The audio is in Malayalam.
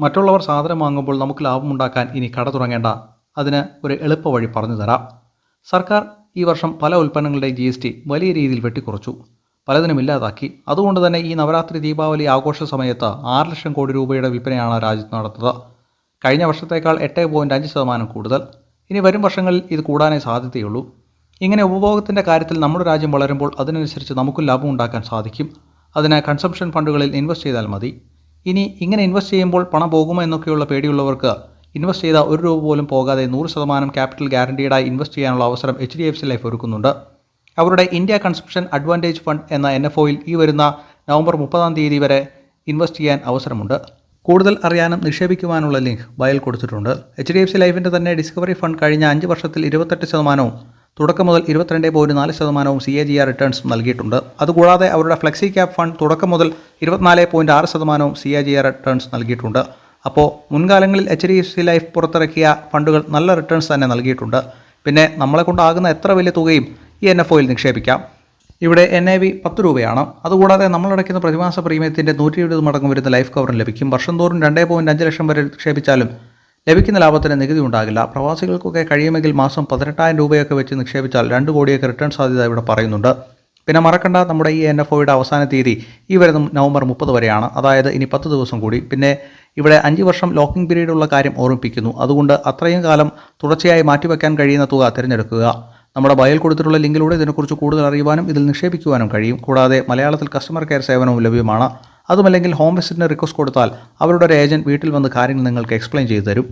മറ്റുള്ളവർ സാധനം വാങ്ങുമ്പോൾ നമുക്ക് ലാഭമുണ്ടാക്കാൻ ഇനി കട തുടങ്ങേണ്ട. അതിന് ഒരു എളുപ്പ വഴി പറഞ്ഞു തരാം. സർക്കാർ ഈ വർഷം പല ഉൽപ്പന്നങ്ങളുടെയും ജി എസ് ടി വലിയ രീതിയിൽ വെട്ടിക്കുറച്ചു. പലതിനും ഇല്ലാതാക്കി. അതുകൊണ്ട് തന്നെ ഈ നവരാത്രി ദീപാവലി ആഘോഷ സമയത്ത് ആറ് ലക്ഷം കോടി രൂപയുടെ വിൽപ്പനയാണ് രാജ്യത്ത് നടന്നത്. കഴിഞ്ഞ വർഷത്തേക്കാൾ എട്ട് പോയിന്റ് അഞ്ച് ശതമാനം കൂടുതൽ. ഇനി വരും വർഷങ്ങളിൽ ഇത് കൂടാനേ സാധ്യതയുള്ളൂ. ഇങ്ങനെ ഉപഭോഗത്തിന്റെ കാര്യത്തിൽ നമ്മുടെ രാജ്യം വളരുമ്പോൾ അതിനനുസരിച്ച് നമുക്കും ലാഭം ഉണ്ടാക്കാൻ സാധിക്കും. അതിന് കൺസംഷൻ ഫണ്ടുകളിൽ ഇൻവെസ്റ്റ് ചെയ്താൽ മതി. ഇനി ഇങ്ങനെ ഇൻവെസ്റ്റ് ചെയ്യുമ്പോൾ പണം പോകുമോ എന്നൊക്കെയുള്ള പേടിയുള്ളവർക്ക് ഇൻവെസ്റ്റ് ചെയ്ത ഒരു രൂപ പോലും പോകാതെ നൂറ് ശതമാനം ക്യാപിറ്റൽ ഗ്യാരണ്ടീഡായി ഇൻവെസ്റ്റ് ചെയ്യാനുള്ള അവസരം H D F C life ഒരുക്കുന്നുണ്ട്. അവരുടെ ഇന്ത്യ കൺസ്ട്രക്ഷൻ അഡ്വാന്റേജ് ഫണ്ട് എന്ന എൻ എഫ് ഒയിൽ ഈ വരുന്ന നവംബർ മുപ്പതാം തീയതി വരെ ഇൻവെസ്റ്റ് ചെയ്യാൻ അവസരമുണ്ട്. കൂടുതൽ അറിയാനും നിക്ഷേപിക്കുവാനുള്ള ലിങ്ക് ബയൽ കൊടുത്തിട്ടുണ്ട്. എച്ച് ഡി എഫ് സി ലൈഫിന്റെ തന്നെ ഡിസ്കവറി ഫണ്ട് കഴിഞ്ഞ അഞ്ച് വർഷത്തിൽ ഇരുപത്തെട്ട് ശതമാനവും തുടക്കം മുതൽ ഇരുപത്തിരണ്ട് പോയിന്റ് നാല് ശതമാനവും C A G R returns നൽകിയിട്ടുണ്ട്. അതുകൂടാതെ അവരുടെ ഫ്ലെക്സി ക്യാപ് ഫണ്ട് തുടക്കം മുതൽ ഇരുപത്തിനാല് പോയിന്റ് ആറ് ശതമാനവും C A G R returns നൽകിയിട്ടുണ്ട്. അപ്പോൾ മുൻകാലങ്ങളിൽ H D F C life പുറത്തിറക്കിയ ഫണ്ടുകൾ നല്ല റിട്ടേൺസ് തന്നെ നൽകിയിട്ടുണ്ട്. പിന്നെ നമ്മളെ കൊണ്ടാകുന്ന എത്ര വലിയ തുകയും ഈ എൻ എഫ് ഒയിൽ നിക്ഷേപിക്കാം. ഇവിടെ എൻ എ വി പത്ത് രൂപയാണ്. അതുകൂടാതെ നമ്മളടയ്ക്കുന്ന പ്രതിമാസ പ്രീമിയത്തിന്റെ നൂറ്റി എഴുപത് മടങ്ങ് വരുന്ന ലൈഫ് കവറും ലഭിക്കും. വർഷം തോറും രണ്ടേ പോയിന്റ് അഞ്ച് ലക്ഷം വരെ നിക്ഷേപിച്ചാലും ലഭിക്കുന്ന ലാഭത്തിന് നികുതി ഉണ്ടാകില്ല. പ്രവാസികൾക്കൊക്കെ കഴിയുമെങ്കിൽ മാസം പതിനെട്ടായിരം രൂപയൊക്കെ വെച്ച് നിക്ഷേപിച്ചാൽ രണ്ട് കോടിയൊക്കെ റിട്ടേൺ സാധ്യത ഇവിടെ പറയുന്നുണ്ട്. പിന്നെ മറക്കണ്ട നമ്മുടെ ഈ എൻ എഫ് ഒയുടെ അവസാന തീയതി ഈ വരുന്ന നവംബർ മുപ്പത് വരെയാണ്. അതായത് ഇനി പത്ത് ദിവസം കൂടി. പിന്നെ ഇവിടെ അഞ്ച് വർഷം ലോക്കിംഗ് പീരീഡ് ഉള്ള കാര്യം ഓർമ്മിപ്പിക്കുന്നു. അതുകൊണ്ട് അത്രയും കാലം തുടർച്ചയായി മാറ്റിവെക്കാൻ കഴിയുന്ന തുക തിരഞ്ഞെടുക്കുക. നമ്മുടെ ബയൽ കൊടുത്തിട്ടുള്ള ലിങ്കിലൂടെ ഇതിനെക്കുറിച്ച് കൂടുതൽ അറിയുവാനും ഇതിൽ നിക്ഷേപിക്കുവാനും കഴിയും. കൂടാതെ മലയാളത്തിൽ കസ്റ്റമർ കെയർ സേവനവും ലഭ്യമാണ്. അതുമല്ലെങ്കിൽ ഹോം വിസിറ്റിന് റിക്വസ്റ്റ് കൊടുത്താൽ അവരുടെ ഒരു ഏജന്റ് വീട്ടിൽ വന്ന് കാര്യങ്ങൾ നിങ്ങൾക്ക് എക്സ്പ്ലെയിൻ ചെയ്തു തരും.